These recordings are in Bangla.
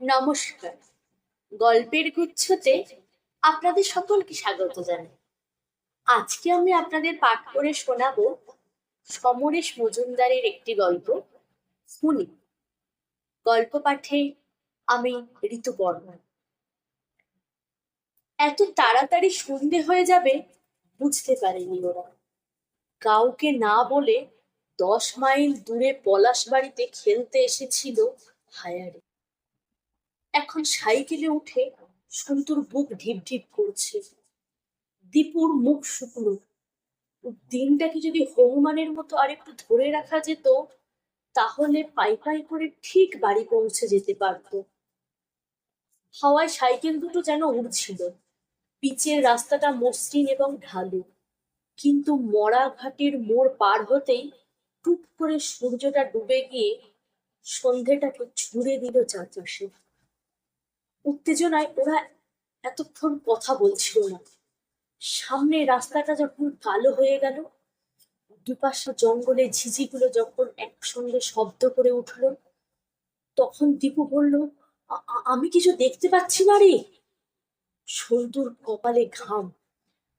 নমস্কার। গল্পের গুচ্ছতে আপনাদের সকলকে স্বাগত জানাই। আজকে আমি আপনাদের পাঠ করে শোনাবো সমরেশ মজুমদারের একটি গল্প, শুনি। গল্প পাঠে আমি ঋতুপর্ণা। এত তাড়াতাড়ি সন্ধে হয়ে যাবে, বুঝতে পারেনি ওরা। কাউকে না বলে দশ মাইল দূরে পলাশ বাড়িতে খেলতে এসেছিল হায়ারে। এখন সাইকেলে উঠে সন্তুর বুক ঢিপ ঢিপ করছে। দীপুর মুখ শুকনো। দিনটাকে যদি হনুমানের মতো আরেকটু ধরে রাখা যেত, তাহলে পাই পাই করে ঠিক বাড়ি পৌঁছে যেতে পারত। হাওয়ায় সাইকেল দুটো যেন উড়ছিল। পিচের রাস্তাটা মসৃণ এবং ঢালু। কিন্তু মরা ঘাটের মোড় পার হতেই টুপ করে সূর্যটা ডুবে গিয়ে সন্ধেটাকে ছুঁড়ে দিল চারপাশে। উত্তেজনায় ওরা এতক্ষণ কথা বলছিল না। সামনে রাস্তাটা যখন কালো হয়ে গেল, দুপাশে জঙ্গলে ঝিঝিগুলো যখন একসঙ্গে শব্দ করে উঠল, তখন দীপু বলল, "আ- আ- আমি কিছু দেখতে পাচ্ছি না রে। সন্তুর কপালে ঘাম,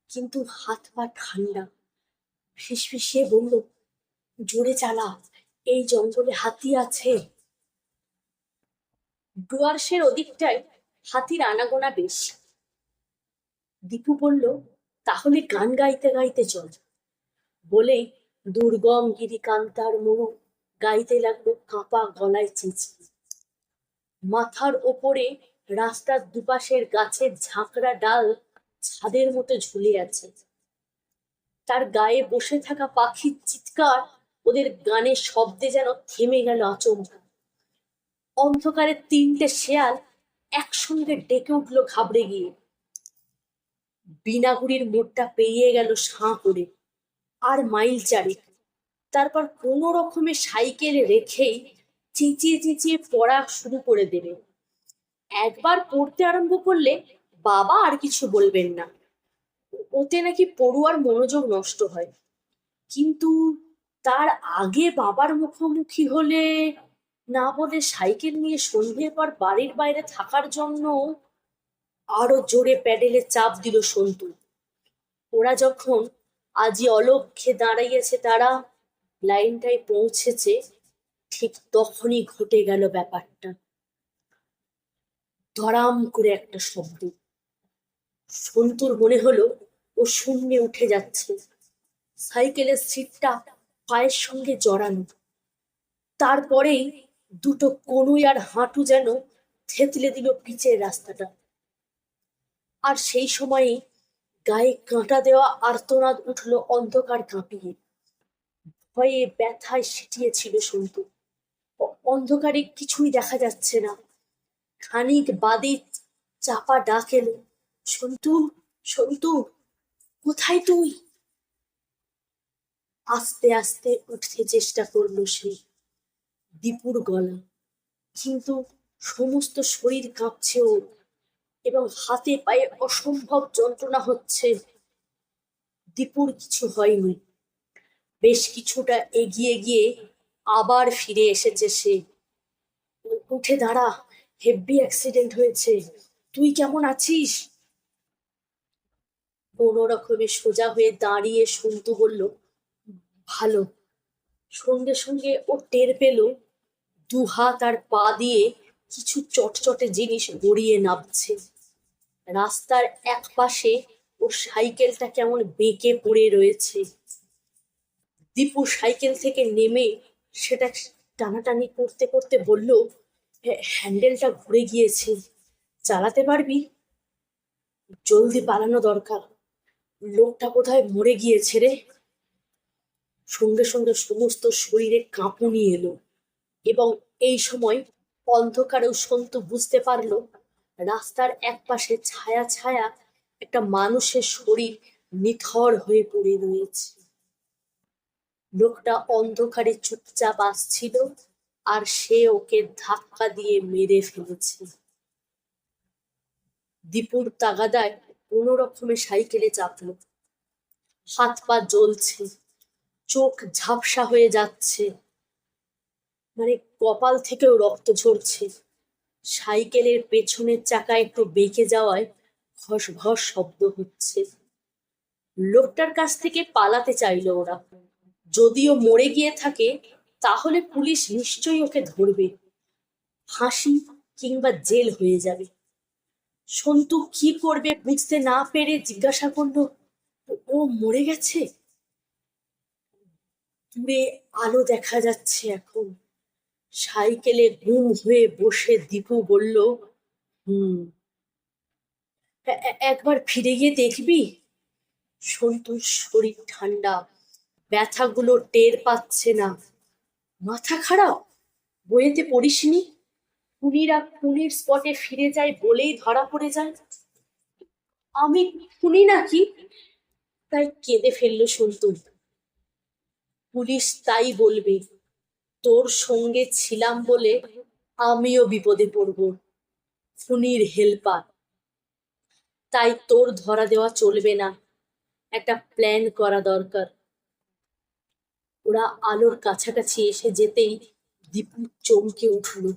কিন্তু হাত পা ঠান্ডা। ফিসফিসিয়ে বলল, জোরে চালা, এই জঙ্গলে হাতি আছে। ডুয়ার্সের ওদিকটায় হাতির আনাগোনা বেশি। দীপু বলল, তাহলে গান গাইতে গাইতে চল। বলেই দুর্গম গিরিকান্তার মরু গাইতে লাগল কাঁপা গলায় চেঁচি মাথার ওপরে রাস্তার দুপাশের গাছের ঝাঁকড়া ডাল ছাদের মতো ঝুলে আছে। তার গায়ে বসে থাকা পাখির চিৎকার ওদের গানের শব্দে যেন থেমে গেল আচমকা। অন্ধকারে তিনটে শেয়াল একসঙ্গে ডেকে উঠল ঘাবড়ে গিয়ে। বিনাগুড়ির মোড়টা পেরিয়ে গেল সাঁ করে, আর মাইল চারেক। তারপর কোনো রকমে সাইকেল রেখেই চেঁচিয়ে চেঁচিয়ে পড়া শুরু করে দেবে। একবার পড়তে আরম্ভ করলে বাবা আর কিছু বলবেন না। ওতে নাকি পড়ুয়ার মনোযোগ নষ্ট হয়। কিন্তু তার আগে বাবার মুখোমুখি হলে না বলে সাইকেল নিয়ে সন্ধ্যের পর বাড়ির বাইরে থাকার জন্য আরও জোরে প্যাডেলে চাপ দিল সন্তু। ওরা যখন আজই অলক্ষে দাঁড়িয়েছে তারা লাইনটায় পৌঁছেছে, ঠিক তখনই ঘটে গেল ব্যাপারটা। ধরাম করে একটা শব্দ। সন্তুর মনে হলো ও শূন্যে উঠে যাচ্ছে। সাইকেলের সিটটা পায়ের সঙ্গে জড়ানো। তারপরেই দুটো কনুই আর হাঁটু যেন থেতলে দিল পিচের রাস্তাটা। আর সেই সময়ে গায়ে কাঁটা দেওয়া আর্তনাদ উঠল অন্ধকার কাঁপিয়ে। ভয়ে ব্যথায় সিটিয়েছিল সন্তু। অন্ধকারে কিছুই দেখা যাচ্ছে না। খানিক বাদে চাপা ডাক এলো, সন্তু সন্তু, কোথায় তুই? আস্তে আস্তে উঠতে চেষ্টা করল সে। দীপুর গলা। কিন্তু সমস্ত শরীর কাঁপছে ওর এবং হাতে পায়ে অসম্ভব যন্ত্রণা হচ্ছে। দীপুর কিছু হয়নি। বেশ কিছুটা এগিয়ে গিয়ে আবার ফিরে এসেছে সে। উঠে দাঁড়া, হেভি অ্যাক্সিডেন্ট হয়েছে। তুই কেমন আছিস? কোনো রকমে সোজা হয়ে দাঁড়িয়ে সন্তু বলল, ভালো। সঙ্গে সঙ্গে ও টের পেল দু হাত আর পা দিয়ে কিছু চটচটে জিনিস গড়িয়ে নামছে। রাস্তার এক পাশে ওর সাইকেলটা কেমন বেঁকে পড়ে রয়েছে। দীপু সাইকেল থেকে নেমে সেটা টানাটানি করতে করতে বলল "হ্যাঁ, হ্যান্ডেলটা ঘুরে গিয়েছে। চালাতে পারবি? জলদি পালানো দরকার। লোকটা কোথায় মরে গিয়েছে রে। সঙ্গে সঙ্গে সমস্ত শরীরে কাঁপুনি এলো। এবং এই সময় অন্ধকারেও সন্তু বুঝতে পারল, রাস্তার একপাশে ছায়া ছায়া একটা মানুষের শরীর নিথর হয়ে পড়ে রয়েছে। লোকটা অন্ধকারে চুপচাপ আসছিল আর সে ওকে ধাক্কা দিয়ে মেরে ফেলেছে। দীপুর তাগাদায় কোনো রকমে সাইকেলে চাপল। হাত পা জ্বলছে, চোখ ঝাপসা হয়ে যাচ্ছে। মানে কপাল থেকেও রক্ত ঝরছে। সাইকেলের পেছনের চাকা একটু বেঁকে যাওয়ায় ঘস ঘস শব্দ হচ্ছে। লোকটার কাছ থেকে পালাতে চাইলো ওরা। যদিও মরে গিয়ে থাকে, তাহলে পুলিশ নিশ্চয়ই ওকে ধরবে। ফাঁসি কিংবা জেল হয়ে যাবে। সন্তু কি করবে বুঝতে না পেরে জিজ্ঞাসা করল, ও মরে গেছে? দূরে আলো দেখা যাচ্ছে এখন। সাইকেলে গুম হয়ে বসে দীপু বলল, হুম একবার ফিরে গিয়ে দেখবি? সন্তুর শরীর ঠান্ডা, ব্যথাগুলো টের পাচ্ছে না। মাথা খারাপ? বইয়েতে পড়িসনি? খুনিরা খুনির স্পটে ফিরে যায় বলেই ধরা পড়ে যায়। আমি খুনি নাকি? তাই কেঁদে ফেলল সন্তু পুলিশ তাই বলবে। তোর সঙ্গে ছিলাম বলে আমিও বিপদে পড়ব। খুনির হেল্পার। তাই তোর ধরা দেওয়া চলবে না। একটা প্ল্যান করা দরকার। ওরা আলোর কাছাকাছি এসে যেতেই দীপু চমকে উঠল।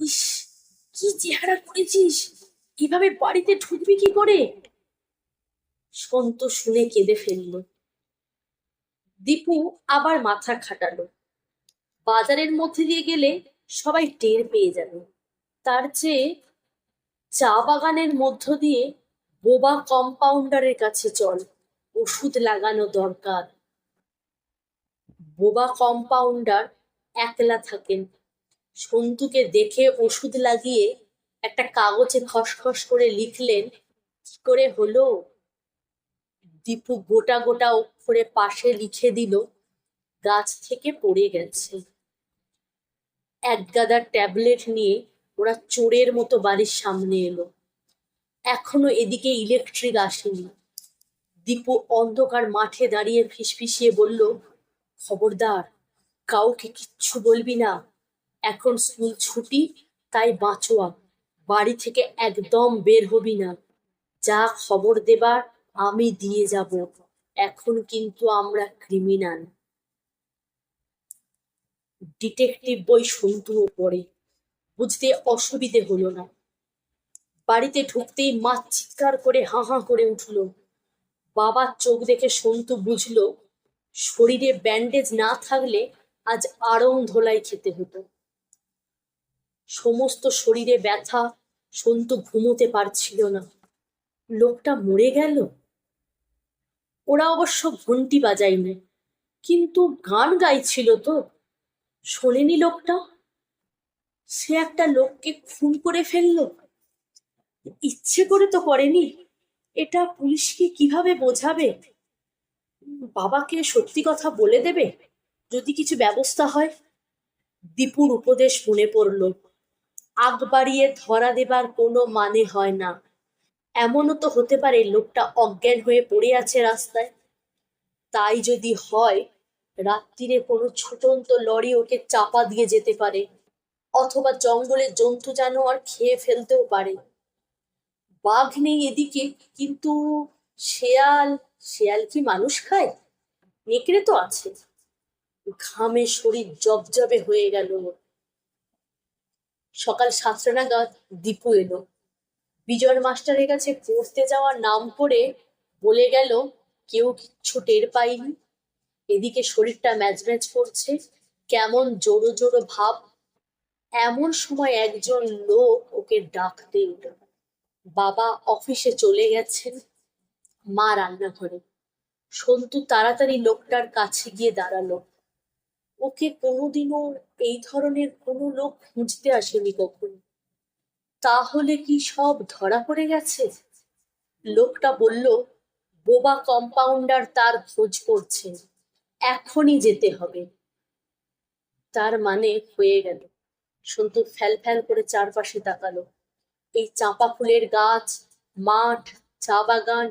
ইস, কি চেহারা করেছিস? কীভাবে বাড়িতে ঢুকবি কি করে? সন্ত শুনে কেঁদে ফেলল। দীপু আবার মাথা খাটালো। বাজারের মধ্যে দিয়ে গেলে সবাই টের পেয়ে যাবে। তার চেয়ে চা বাগানের মধ্য দিয়ে বোবা কম্পাউন্ডারের কাছে চল, ওষুধ লাগানো দরকার। বোবা কম্পাউন্ডার একলা থাকেন। সন্তুকে দেখে ওষুধ লাগিয়ে একটা কাগজে খসখস করে লিখলেন, কি করে হলো? দীপু গোটা গোটা অক্ষরে পাশে লিখে দিল, গাছ থেকে পড়ে গেছে। এক গাদা ট্যাবলেট নিয়ে ওরা চোরের মতো বাড়ির সামনে এলো। এখনও এদিকে ইলেকট্রিক আসেনি। দীপু অন্ধকার মাঠে দাঁড়িয়ে ফিসফিসিয়ে বলল, খবরদার, কাউকে কিচ্ছু বলবি না। এখন স্কুল ছুটি, তাই বাঁচোয়া বাড়ি থেকে একদম বের হবি না। যা খবর দেবার আমি দিয়ে যাব। এখন কিন্তু আমরা ক্রিমিনাল। ডিটেকটিভ বই সন্তুও পড়ে। বুঝতে অসুবিধে হলো না। বাড়িতে ঢুকতেই মা চিৎকার করে হাঁ হাঁ করে উঠল। বাবার চোখ দেখে সন্তু বুঝলো, শরীরে ব্যান্ডেজ না থাকলে আজ আড়ং ধোলাই খেতে হতো। সমস্ত শরীরে ব্যথা, সন্তু ঘুমোতে পারছিল না। লোকটা মরে গেল? ওরা অবশ্য ঘন্টি বাজায়নি, কিন্তু গান গাইছিল তো। শোনেনি লোকটা? সে একটা লোককে খুন করে ফেলল? ইচ্ছে করে তো করেনি। এটা পুলিশকে কীভাবে বোঝাবে? বাবাকে সত্যি কথা বলে দেবে? যদি কিছু ব্যবস্থা হয়? দীপুর উপদেশ মনে পড়ল, আগ বাড়িয়ে ধরা দেবার কোনো মানে হয় না। এমনও তো হতে পারে লোকটা অজ্ঞান হয়ে পড়ে আছে রাস্তায়। তাই যদি হয় রাত্রিরে কোনো ছুটন্ত লরি ওকে চাপা দিয়ে যেতে পারে, অথবা জঙ্গলের জন্তু জানোয়ার খেয়ে ফেলতেও পারে। বাঘ নেই এদিকে, কিন্তু শেয়াল শেয়াল কি মানুষ খায়? নেকড়ে তো আছে। ঘামে শরীর জবজবে হয়ে গেল সকাল সাতটা নাগাদ দীপু এলো। বিজয় মাস্টারের কাছে পড়তে যাওয়ার নাম করে বলে গেল, কেউ কিচ্ছু টের পাইনি এদিকে শরীরটা ম্যাচ ম্যাচ করছে। কেমন জোরো জোরো ভাব। এমন সময় একজন লোক ওকে ডাকতে উঠল। বাবা অফিসে চলে গেছেন। মা রান্নাঘরে। সন্তু তাড়াতাড়ি লোকটার কাছে গিয়ে দাঁড়াল। ওকে কোনোদিনও এই ধরনের কোনো লোক খুঁজতে আসেনি কখনো। তাহলে কি সব ধরা পড়ে গেছে? লোকটা বলল, বোবা কম্পাউন্ডার তার খোঁজ করছে। এখনই যেতে হবে। তার মানে হয়ে গেল। সন্তু ফ্যাল ফ্যাল করে চারপাশে তাকালো। এই চাঁপা ফুলের গাছ, মাঠ, চা বাগান,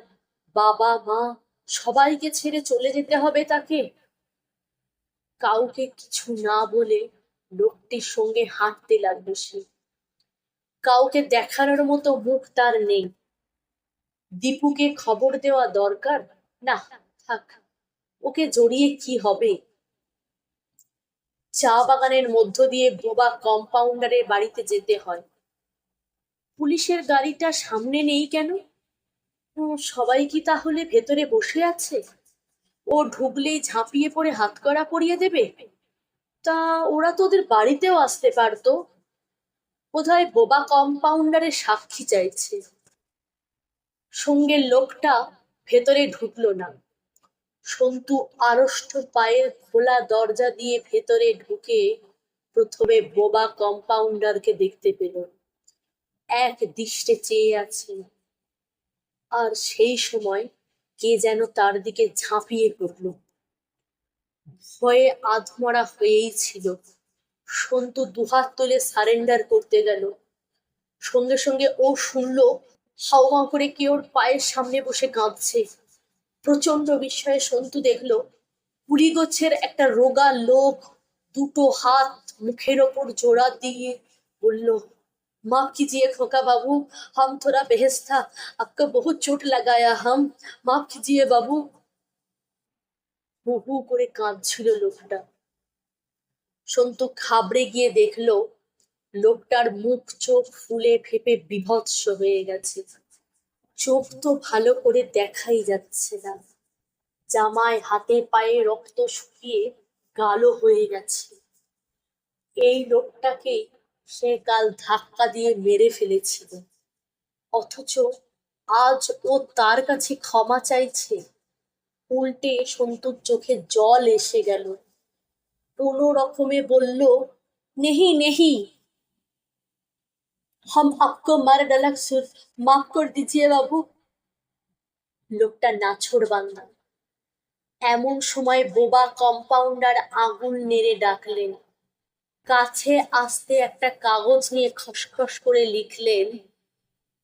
বাবা, মা, সবাইকে ছেড়ে চলে যেতে হবে তাকে? কাউকে কিছু না বলে লোকটির সঙ্গে হাঁটতে লাগল সে। কাউকে দেখানোর মতো মুখ তার নেই। দীপুকে খবর দেওয়া দরকার? না, থাক। ওকে জড়িয়ে কি হবে? চা বাগানের মধ্য দিয়ে বোবা কম্পাউন্ডারের বাড়িতে যেতে হয়। পুলিশের গাড়িটা সামনে নেই কেন? সবাই কি তাহলে ভেতরে বসে আছে? ও ঢুকলেই ঝাঁপিয়ে পড়ে হাতকড়া পরিয়ে দেবে? তা ওরা তো ওদের বাড়িতেও আসতে পারতো। বোধহয় বোবা কম্পাউন্ডারের সাক্ষী চাইছে। সঙ্গের লোকটা ভেতরে ঢুকলো না। সন্তু আড়ষ্ট পায়ের খোলা দরজা দিয়ে ভেতরে ঢুকে প্রথমে বোবা কম্পাউন্ডারকে দেখতে পেল। এক দৃষ্টে চেয়ে আছে। আর সেই সময় কে যেন তার দিকে ঝাঁপিয়ে পড়ল। ভয়ে আধমরা হয়েই ছিল। সন্তু দুহাত তুলে সারেন্ডার করতে গেল। সঙ্গে সঙ্গে ও শুনল হাওয়া করে কে ওর পায়ের সামনে বসে কাঁদছে। প্রচন্ড বিস্ময়ে সন্তু দেখলো পুরি গোছের একটা রোগা লোক দুটো হাত মুখের ওপর জোড়া দিয়ে বলল माफ कीजिए खोका बाबू हम थोड़ा बेहस था आपको बहुत चोट लगाया हम माफ कीजिए बाबू হু হু করে কাঁদছিল লোকটা সন্তু খাবড়ে গিয়ে দেখলো লোকটার মুখ চোখ ফুলে ফেপে বিভৎস হয়ে গেছে চোখ তো ভালো করে দেখাই যাচ্ছে না। জামায় হাতে পায়ে রক্ত শুকিয়ে গালো হয়ে গেছে। এই লোকটাকে সে কাল ধাক্কা দিয়ে মেরে ফেলেছিল। অথচ আজ ও তার কাছে ক্ষমা চাইছে। উল্টে সন্তুর চোখে জল এসে গেল। কোনো রকমে বলল, নেহি নেহি। हम आपको मार डाला सिर्फ माफ कर दीजिए বাবু লোকটা নাছড় বান্দা এমন সময় বোবা কম্পাউন্ডার আগুন নেড়ে ডাকলেন কাছে আসতে একটা কাগজ নিয়ে খসখস করে লিখলেন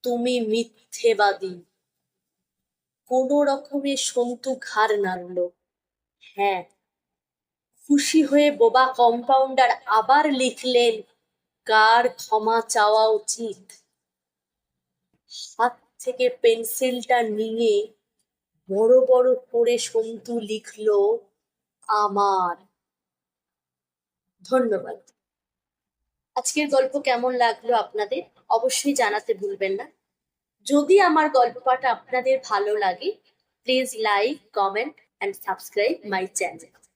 তুমি মিথ্যেবাদী কোনো রকমে সন্তু ঘাড় নাড়ল হ্যাঁ খুশি হয়ে বোবা কম্পাউন্ডার আবার লিখলেন কার ক্ষমা চাওয়া উচিত? হাত থেকে পেন্সিলটা নিয়ে বড় বড় করে সন্তু লিখলো, আমার। ধন্যবাদ। আজকের গল্প কেমন লাগল আপনাদের? অবশ্যই জানাতে ভুলবেন না। যদি আমার গল্প পাঠ আপনাদের ভালো লাগে please like comment and subscribe my channel